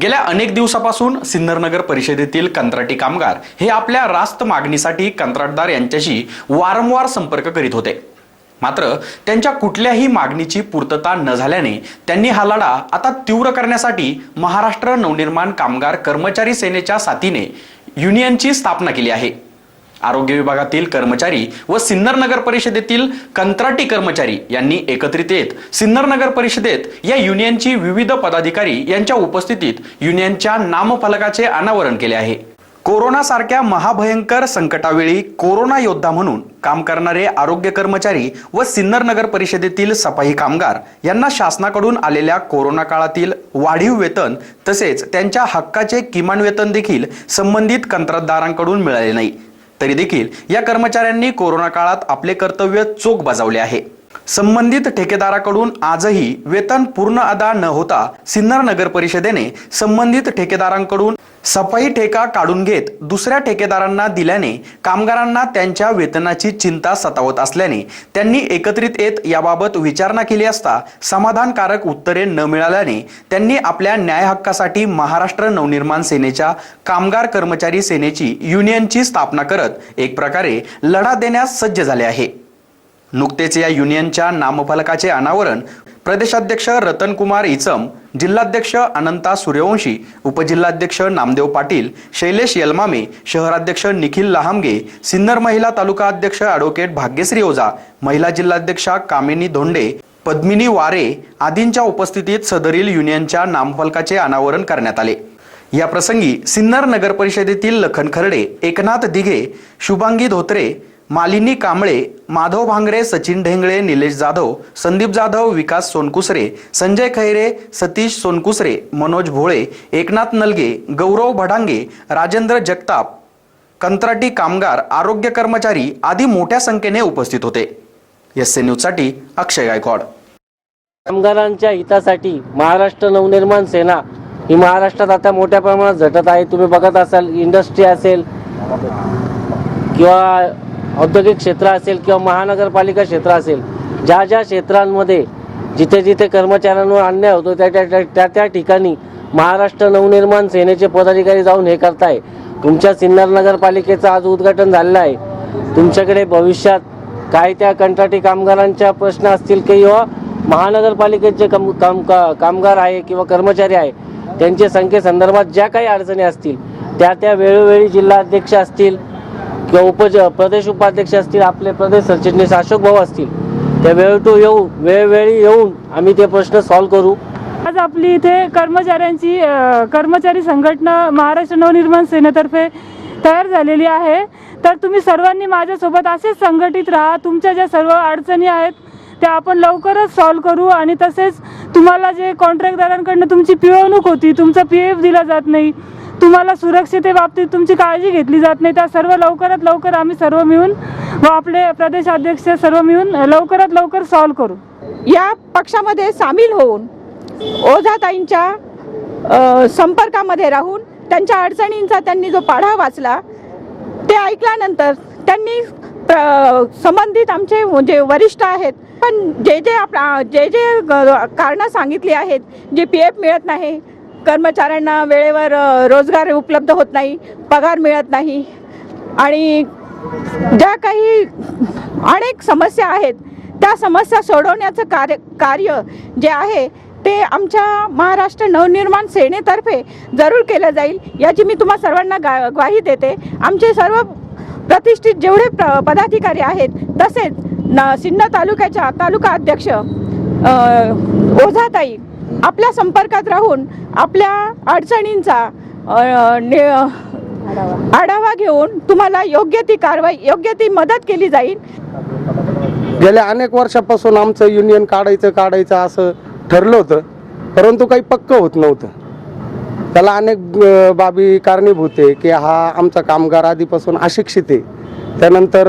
गेल्या अनेक दिवसापासून सिन्नरनगर परिषदेतील कंत्राटी कामगार हे आपल्या रास्त मागणीसाठी कंत्राटदार यांच्याशी वारंवार संपर्क करीत होते. मात्र त्यांच्या कुठल्याही मागणीची पूर्तता न झाल्याने त्यांनी हा लढा आता तीव्र करण्यासाठी महाराष्ट्र नवनिर्माण कामगार कर्मचारी सेनेच्या साथीने युनियनची स्थापना केली आहे. आरोग्य विभागातील कर्मचारी व सिन्नर नगर परिषदेतील कंत्राटी कर्मचारी यांनी एकत्रित येत सिन्नर नगर परिषदेत या युनियनची विविध पदाधिकारी यांच्या उपस्थितीत युनियनच्या नामफलकाचे अनावरण केले आहे. कोरोना सारख्या महाभयंकर संकटावेळी कोरोना योद्धा म्हणून काम करणारे आरोग्य कर्मचारी व सिन्नर नगर परिषदेतील सफाई कामगार यांना शासनाकडून आलेल्या कोरोना काळातील वाढीव वेतन तसेच त्यांच्या हक्काचे किमान वेतन देखील संबंधित कंत्राटदारांकडून मिळाले नाही. तरी देखील या कर्मचाऱ्यांनी कोरोना काळात आपले कर्तव्य चोख बजावले आहे. संबंधित ठेकेदाराकडून आजही वेतन पूर्ण अदा न होता सिन्नर नगर परिषदेने संबंधित ठेकेदारांकडून सफाई ठेका काढून घेत दुसऱ्या ठेकेदारांना दिल्याने कामगारांना त्यांच्या वेतनाची चिंता सतावत असल्याने त्यांनी एकत्रित येत याबाबत विचारणा केली असता समाधानकारक उत्तरे न मिळाल्याने त्यांनी आपल्या न्याय हक्कासाठी महाराष्ट्र नवनिर्माण सेनेच्या कामगार कर्मचारी सेनेची युनियनची स्थापना करत एक प्रकारे लढा देण्यास सज्ज झाले आहे. नुकतेच या युनियनच्या नामफलकाचे अनावरण प्रदेशाध्यक्ष रतनकुमार इचम जिल्हाध्यक्ष अनंता सूर्यवंशी उपजिल्हाध्यक्ष नामदेव पाटील शैलेश यलमामे शहराध्यक्ष निखिल लहामगे सिन्नर महिला तालुका अध्यक्ष ॲडव्होकेट भाग्यश्री ओझा महिला जिल्हाध्यक्षा कामिनी धोंडे पद्मिनी वारे आदींच्या उपस्थितीत सदरील युनियनच्या नामफलकाचे अनावरण करण्यात आले. या प्रसंगी सिन्नर नगर परिषदेतील लखन खर्डे एकनाथ दिघे शुभांगी धोत्रे मालिनी कांबळे माधव भांगरे सचिन ढेंगळे निलेश जाधव संदीप जाधव विकास सोनकुसरे संजय खैरे सतीश सोनकुसरे मनोज भोळे एकनाथ नलगे गौरव भडांगे राजेंद्र जगताप कंत्राटी कामगार आरोग्य कर्मचारी आदी मोठ्या संख्येने उपस्थित होते. एस ए न्यूजसाठी अक्षय गायकवाड. कामगारांच्या हितासाठी महाराष्ट्र नवनिर्माण सेना ही महाराष्ट्रात आता मोठ्या प्रमाणात झटत आहे. तुम्ही बघत असाल इंडस्ट्री असेल किंवा औद्योगिक क्षेत्र असेल किंवा महानगरपालिका क्षेत्र असेल ज्या ज्या क्षेत्रांमध्ये जिथे जिथे कर्मचाऱ्यांवर अन्याय होतो त्या त्या त्या- त्या त्या ठिकाणी महाराष्ट्र नवनिर्माण सेनेचे पदाधिकारी जाऊन हे करताय. तुमच्या सिन्नर नगरपालिकेचं आज उद्घाटन झालेलं आहे. तुमच्याकडे भविष्यात काय त्या कंत्राटी कामगारांच्या प्रश्न असतील किंवा महानगरपालिकेचे कम काम का- कामगार आहे किंवा कर्मचारी आहे त्यांच्या संख्येसंदर्भात ज्या काही अडचणी असतील त्या त्या वेळोवेळी जिल्हाध्यक्ष असतील किंवा उपज प्रदेश उपाध्यक्ष असतील आपले प्रदेश सरचिटणीस अशोक भाऊ असतील त्या वेळ टू येऊन वेळोवेळी येऊन आम्ही ते प्रश्न सॉल्व्ह करू. आज आपली इथे कर्मचाऱ्यांची कर्मचारी संघटना महाराष्ट्र नवनिर्माण सेनेतर्फे तयार झालेली आहे. तर तुम्ही सर्वांनी माझ्यासोबत असेच संघटित राहा. तुमच्या ज्या सर्व अडचणी आहेत त्या आपण लवकरच सॉल्व्ह करू आणि तसेच तुम्हाला जे कॉन्ट्रॅक्टदारांकडनं तुमची पिळवणूक होती तुमचा पी एफ दिला जात नाही तुम्हाला सुरक्षितेबाबतीत तुमची काळजी घेतली जात नाही. त्या सर्व लवकरात लवकर आम्ही सर्व मिळून व आपले प्रदेशाध्यक्ष सर्व मिळून लवकरात लवकर सॉल्व करू. या पक्षामध्ये सामील होऊन ओझाताईंच्या संपर्कामध्ये राहून त्यांच्या अडचणींचा त्यांनी जो पाढा वाचला ते ऐकल्यानंतर त्यांनी प्र- संबंधित आमचे जे वरिष्ठ आहेत पण जे जे आपला जे जे कारणं सांगितली आहेत जे पी एफ मिळत नाही कर्मचाऱ्यांना वेळेवर रोजगार उपलब्ध होत नाही पगार मिळत नाही. आणि ज्या काही अनेक समस्या आहेत त्या समस्या सोडवण्याचं कार्य कार्य जे आहे ते आमच्या महाराष्ट्र नवनिर्माण सेनेतर्फे जरूर केलं जाईल याची मी तुम्हा सर्वांना गा ग्वाही देते. आमचे सर्व प्रतिष्ठित जेवढे प्र पदाधिकारी आहेत तसेच न सिन्नर तालुक्याच्या तालुका अध्यक्ष ओझाताई आपल्या संपर्कात राहून आपल्या अडचणींचा आढावा घेऊन तुम्हाला योग्य ती कारवाई योग्य ती मदत केली जाईल. गेल्या अनेक वर्षापासून आमचं युनियन काढायचं काढायचं असं ठरलं होतं. परंतु काही पक्क होत नव्हतं. त्याला अनेक बाबी कारणीभूत आहे की हा आमचा कामगार आधीपासून अशिक्षित आहे. त्यानंतर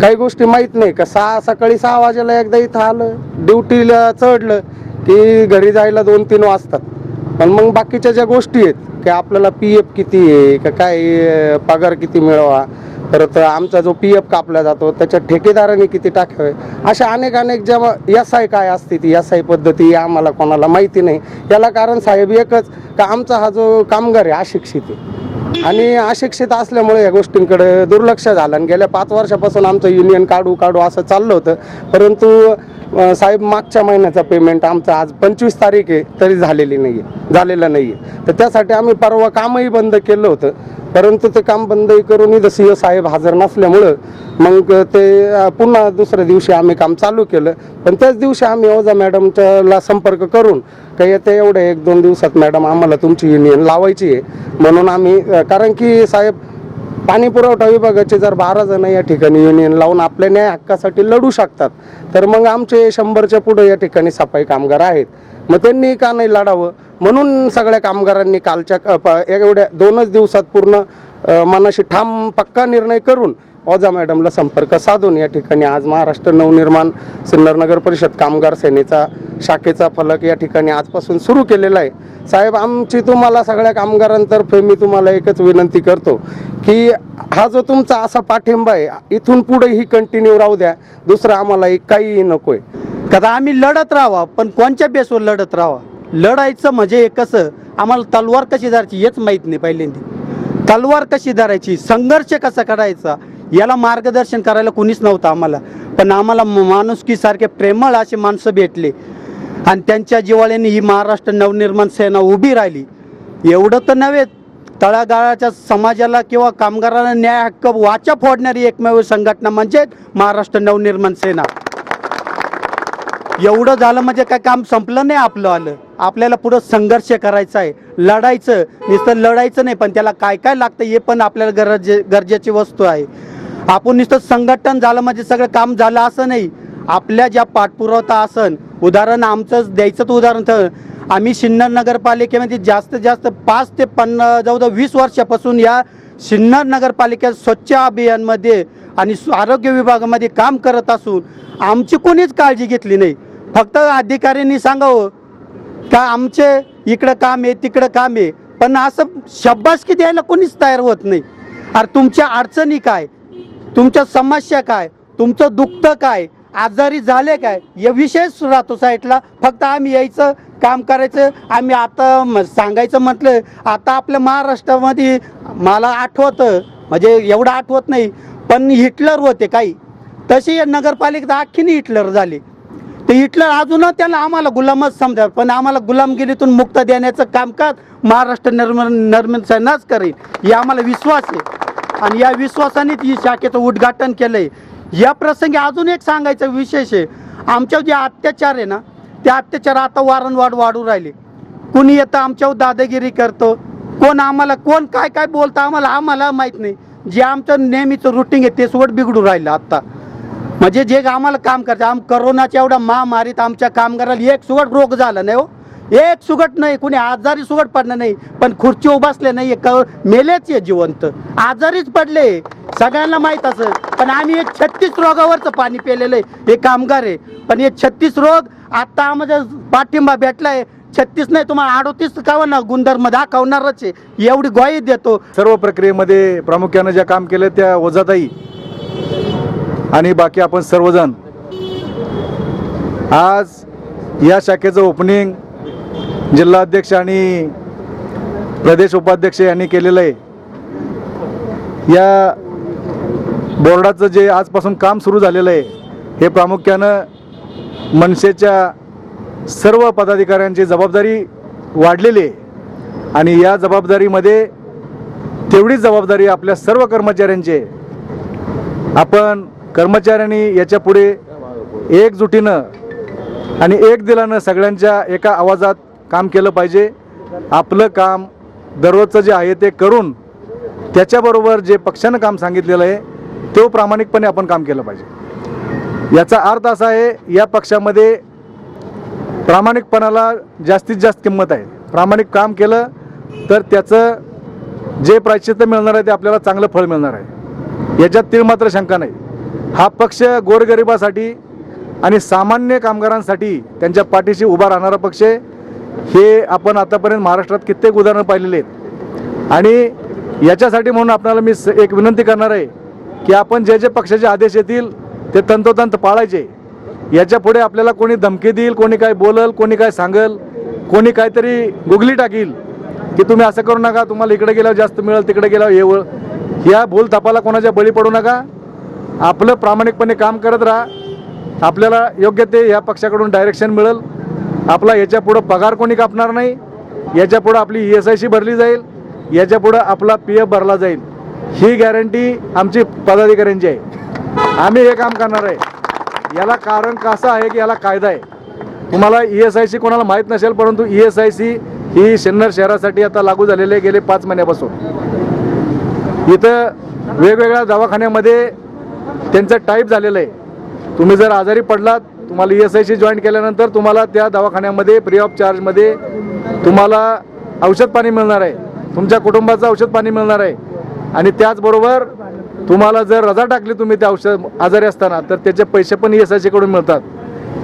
काही गोष्टी माहीत नाही का? सहा सकाळी सहा वाजेला एकदा इथं आलं ड्युटीला चढलं ती घरी जायला दोन तीन वाजतात. पण मग बाकीच्या ज्या गोष्टी आहेत की आपल्याला पी एफ किती आहे का काय पगार किती मिळवा परत आमचा जो पी एफ कापला जातो त्याच्या ठेकेदाराने किती टाकावे अशा अनेक अनेक जेव्हा एस आय काय असते ती एस आय पद्धती आम्हाला कोणाला माहिती नाही. याला कारण साहेब एकच का आमचा हा जो कामगार आहे अशिक्षित आहे. आणि अशिक्षित असल्यामुळे या गोष्टींकडे दुर्लक्ष झालं. आणि गेल्या पाच वर्षापासून आमचं युनियन काढू काढू असं चाललं होतं. परंतु साहेब मागच्या महिन्याचा पेमेंट आमचा आज पंचवीस तारीख आहे तरी झालेली नाही आहे झालेला नाही आहे तर त्यासाठी आम्ही परवा कामही बंद केलं होतं. परंतु ते काम बंदही करून इथं सी साहेब हजर नसल्यामुळं मग ते पुन्हा दुसऱ्या दिवशी आम्ही काम चालू केलं. पण त्याच दिवशी आम्ही ओझा मॅडमच्याला संपर्क करून काही येत्या एवढ्या एक दोन दिवसात मॅडम आम्हाला तुमची युनियन लावायची आहे. म्हणून आम्ही कारण की साहेब पाणी पुरवठा विभागाचे जर बारा जण या ठिकाणी युनियन लावून आपल्या न्याय हक्कासाठी लढू शकतात तर मग आमचे शंभरच्या पुढे या ठिकाणी सफाई कामगार आहेत. मग त्यांनी का नाही लढावं? म्हणून सगळ्या कामगारांनी कालच्या प- एवढ्या दोनच दिवसात पूर्ण मनाशी ठाम पक्का निर्णय करून ओझा मॅडमला संपर्क साधून या ठिकाणी आज महाराष्ट्र नवनिर्माण सिन्नर नगर परिषद कामगार सेनेचा शाखेचा फलक या ठिकाणी आजपासून सुरू केलेला आहे. साहेब आमची तुम्हाला सगळ्या कामगारांतर्फे मी तुम्हाला एकच विनंती करतो की हा जो तुमचा असा पाठिंबा आहे इथून पुढेही कंटिन्यू राहू द्या. दुसरं आम्हाला एक काहीही नको आहे कदा आम्ही लढत राहावा पण कोणच्या बेसवर लढत राहावा? लढायचं म्हणजे कसं? आम्हाला तलवार कशी धरायची हेच माहीत नाही पहिल्यांदा. तलवार कशी धरायची? संघर्ष कसा करायचा? याला मार्गदर्शन करायला कोणीच नव्हतं आम्हाला. पण आम्हाला माणुसकीसारखे प्रेमळ असे माणसं भेटले. आणि त्यांच्या जिवाळ्याने ही महाराष्ट्र नवनिर्माण सेना उभी राहिली. एवढं तर नव्हे तळागाळाच्या समाजाला किंवा कामगारांना न्याय हक्क वाचा फोडणारी एकमेव संघटना म्हणजे महाराष्ट्र नवनिर्माण सेना. एवढं झालं म्हणजे काय काम संपलं नाही आपलं आलं. आपल्याला पुढं संघर्ष करायचा आहे. लढायचं नुसतं लढायचं नाही पण त्याला काय काय लागतं हे पण आपल्याला गरजे गरजेची वस्तू आहे. आपण नुसतं संघटन झालं म्हणजे सगळं काम झालं असं नाही. आपल्या ज्या पाठपुरवठा असन उदाहरण आमचं द्यायचं तर उदाहरण तर आम्ही सिन्नर नगरपालिकेमध्ये जास्तीत जास्त पाच ते पन्ना जवळ वीस वर्षापासून या सिन्नर नगरपालिकेत स्वच्छ अभियानमध्ये आणि स्व- आरोग्य विभागामध्ये काम करत असून आमची कोणीच काळजी घेतली नाही. फक्त अधिकाऱ्यांनी सांगावं का आमचे इकडं काम आहे तिकडं काम आहे. पण असं शब्बासकी द्यायला कोणीच तयार होत नाही. अरे तुमच्या अडचणी काय? तुमच्या समस्या काय? तुमचं दुखतं काय? आजारी झाले काय? या विषयच राहतो साईटला फक्त आम्ही यायचं काम करायचं. आम्ही आता सांगायचं म्हटलं आता आपल्या महाराष्ट्रामध्ये मला आठवतं म्हणजे एवढं आठवत नाही पण हिटलर होते काही. तसे या नगरपालिकेत अख्खीने हिटलर झाले. ते हिटलर अजून त्याला आम्हाला गुलामच समजा पण आम्हाला गुलामगिरीतून मुक्त देण्याचं कामकाज महाराष्ट्र निर्म निर्माण करेल हे आम्हाला विश्वास आहे. आणि या विश्वासानेच ही शाखेचं उद्घाटन केलंय. या प्रसंगी अजून एक सांगायचं विशेष आहे. आमच्यावर जे अत्याचार आहे ना ते अत्याचार आता वारंवार वाढू राहिले. कुणी येतं आमच्यावर दादागिरी करतो. कोण आम्हाला कोण काय काय बोलतं आम्हाला आम्हाला माहीत नाही. जे आमचं नेहमीचं रुटीन आहे ते सोड बिघडू राहिलं आत्ता. म्हणजे जे आम्हाला काम करते आम करोनाच्या एवढ्या महामारीत आमच्या कामगाराला एक सुवट रोग झाला नाही हो. एक सुगट नाही कुणी आजारी सुगट पडलं नाही पण खुर्ची उभासले नाही क मेलेच आहे जिवंत. आजारीच पडले सगळ्यांना माहीत असं पण आम्ही एक छत्तीस रोगावरचं पाणी पेलेलं आहे हे कामगार आहे. पण हे छत्तीस रोग आता आम्हाला पाठिंबा भेटलाय छत्तीस नाही तुम्हाला अडोतीस कावा ना गुणधर्म दाखवणारच आहे एवढी ग्वाही देतो. सर्व प्रक्रियेमध्ये प्रामुख्यानं ज्या काम केलं त्या वजाताई आणि बाकी आपण सर्वजण. आज या शाखेचं ओपनिंग जिल्हाध्यक्ष आणि प्रदेश उपाध्यक्ष यांनी केलेलं आहे. या बोर्डाचं जे आजपासून काम सुरू झालेलं आहे हे प्रामुख्यानं मनसेच्या सर्व पदाधिकाऱ्यांची जबाबदारी वाढलेली आहे. आणि या जबाबदारीमध्ये तेवढीच जबाबदारी आपल्या सर्व कर्मचाऱ्यांची आहे. आपण कर्मचाऱ्यांनी याच्यापुढे एकजुटीनं आणि एक दिलानं सगळ्यांच्या एका आवाजात काम केलं पाहिजे. आपलं काम दररोजचं जे आहे ते करून त्याच्याबरोबर जे पक्षानं काम सांगितलेलं आहे तो प्रामाणिकपणे आपण काम केलं पाहिजे. याचा अर्थ असा आहे या पक्षामध्ये प्रामाणिकपणाला जास्तीत जास्त किंमत आहे. प्रामाणिक काम केलं तर त्याचं जे प्रायश्चित्त मिळणार आहे ते आपल्याला चांगलं फळ मिळणार आहे. याच्यात तीळ मात्र शंका नाही. हा पक्ष गोरगरिबासाठी आणि सामान्य कामगारांसाठी त्यांच्या पाठीशी उभा राहणारा पक्ष आहे. हे आपण आतापर्यंत महाराष्ट्रात कित्येक उदाहरणं पाहिलेले आहेत. आणि याच्यासाठी म्हणून आपल्याला मी एक विनंती करणार आहे की आपण जे जे पक्षाचे आदेश येतील ते तंतोतंत पाळायचे. याच्यापुढे आपल्याला कोणी धमकी देईल कोणी काय बोलल कोणी काय सांगल कोणी काहीतरी गुगली टाकील की तुम्ही असं करू नका तुम्हाला इकडे गेल्यावर जास्त मिळेल तिकडे गेल्यावर येवळ या ह्या भूल थापाला कोणाच्या बळी पडू नका. आपलं प्रामाणिकपणे काम करत राहा. आपल्याला योग्य ते ह्या पक्षाकडून डायरेक्शन मिळेल. आपला याच्यापुढं पगार कोणी कापणार नाही. याच्यापुढं आपली ई एस आय सी भरली जाईल. याच्यापुढं आपला पी एफ भरला जाईल. ही गॅरंटी आमची पदाधिकाऱ्यांची आहे. आम्ही हे काम करणार आहे. याला कारण कसं आहे की याला कायदा आहे. तुम्हाला ई एस आय सी कोणाला माहीत नसेल परंतु ई एस आय सी ही सिन्नर शहरासाठी आता लागू झालेले आहे गेले पाच महिन्यापासून. इथं वेगवेगळ्या दवाखान्यामध्ये त्यांचं टाईप झालेलं आहे. तुम्ही जर आजारी पडलात तुम्हाला E S I C join केल्यानंतर तुम्हाला त्या दवाखान्यामध्ये फ्री ऑफ चार्जमध्ये तुम्हाला औषध पाणी मिळणार आहे. तुमच्या कुटुंबाचं औषध पाणी मिळणार आहे. आणि त्याचबरोबर तुम्हाला जर रजा टाकली तुम्ही त्या औषध आजारी असताना तर त्याचे पैसे पण ई एस आय सीकडून मिळतात.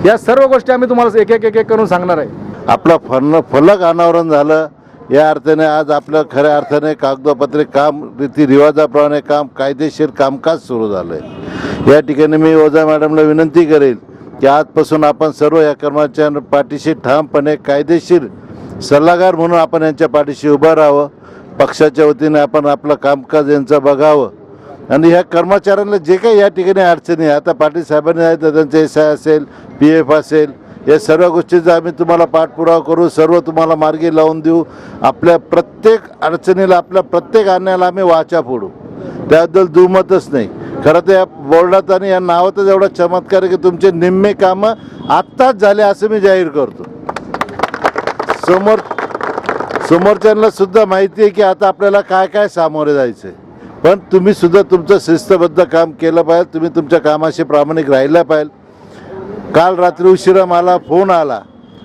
या सर्व गोष्टी आम्ही तुम्हाला एक एक एक एक करून सांगणार आहे. आपलं फन फलक अनावरण झालं. या अर्थाने आज आपलं खऱ्या अर्थाने कागदोपत्रे काम रीतिरिवाजाप्रमाणे काम कायदेशीर कामकाज सुरू झालं आहे या ठिकाणी मी ओझा मॅडमला विनंती करेल की आजपासून आपण सर्व या कर्मचाऱ्यांना पाठीशी ठामपणे कायदेशीर सल्लागार म्हणून आपण यांच्या पाठीशी उभं राहावं. पक्षाच्या वतीने आपण आपलं कामकाज यांचं बघावं. आणि ह्या कर्मचाऱ्यांना जे काही या ठिकाणी अडचणी आहे आता पाटील साहेबांनी आहेत तर त्यांचं एस आय असेल पी एफ असेल या सर्व गोष्टीचा आम्ही तुम्हाला पाठपुरावा करू सर्व तुम्हाला मार्गी लावून देऊ. आपल्या प्रत्येक अडचणीला आपल्या प्रत्येक आणण्याला आम्ही वाचा फोडू. त्याबद्दल दुमतच नाही. खरं तर या बोर्डात आणि या नावातच एवढा चमत्कार आहे की तुमचे निम्मे कामं आत्ताच झाले असं मी जाहीर करतो. समोर समोरच्यांना सुद्धा माहिती आहे की आता आपल्याला काय काय सामोरे जायचं आहे पण तुम्ही सुद्धा तुमचं शिस्तबद्ध काम केलं पाहिजे तुम्ही तुमच्या कामाशी प्रामाणिक राहिलं पाहिजे. काल रात्री उशिरा मला फोन आला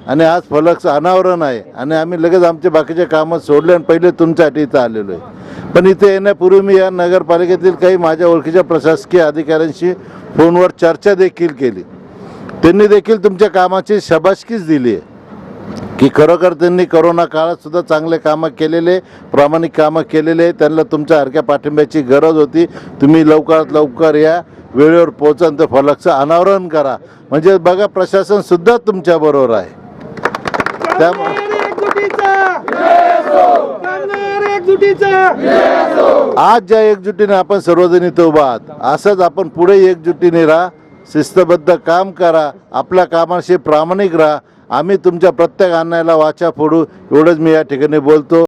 आणि आज फलकचं अनावरण आहे आणि आम्ही लगेच आमचे बाकीचे कामं सोडले आणि पहिले तुमच्यासाठी इथं आलेलो आहे. पण इथे येण्यापूर्वी मी या नगरपालिकेतील काही माझ्या ओळखीच्या प्रशासकीय अधिकाऱ्यांशी फोनवर चर्चा देखील केली. त्यांनी देखील तुमच्या कामाची शबाशकीच दिली आहे. की खरोखर त्यांनी करोना काळात सुद्धा चांगले कामं केलेले प्रामाणिक कामं केलेले त्यांना तुमच्या हरक्या पाठिंब्याची गरज होती. तुम्ही लवकरात लवकर या वेळेवर पोहोचा आणि त्या फलकचं अनावरण करा. म्हणजे बघा प्रशासन सुद्धा तुमच्या बरोबर आहे. त्यामुळे आज ज्या एकजुटीने आपण सर्वजण इथं उभा आहात. असंच आपण पुढे एकजुटीने राहा शिस्तबद्ध काम करा आपल्या कामाशी प्रामाणिक राहा. आम्ही तुमच्या प्रत्येक अन्यायाला वाचा फोडू एवढंच मी या ठिकाणी बोलतो.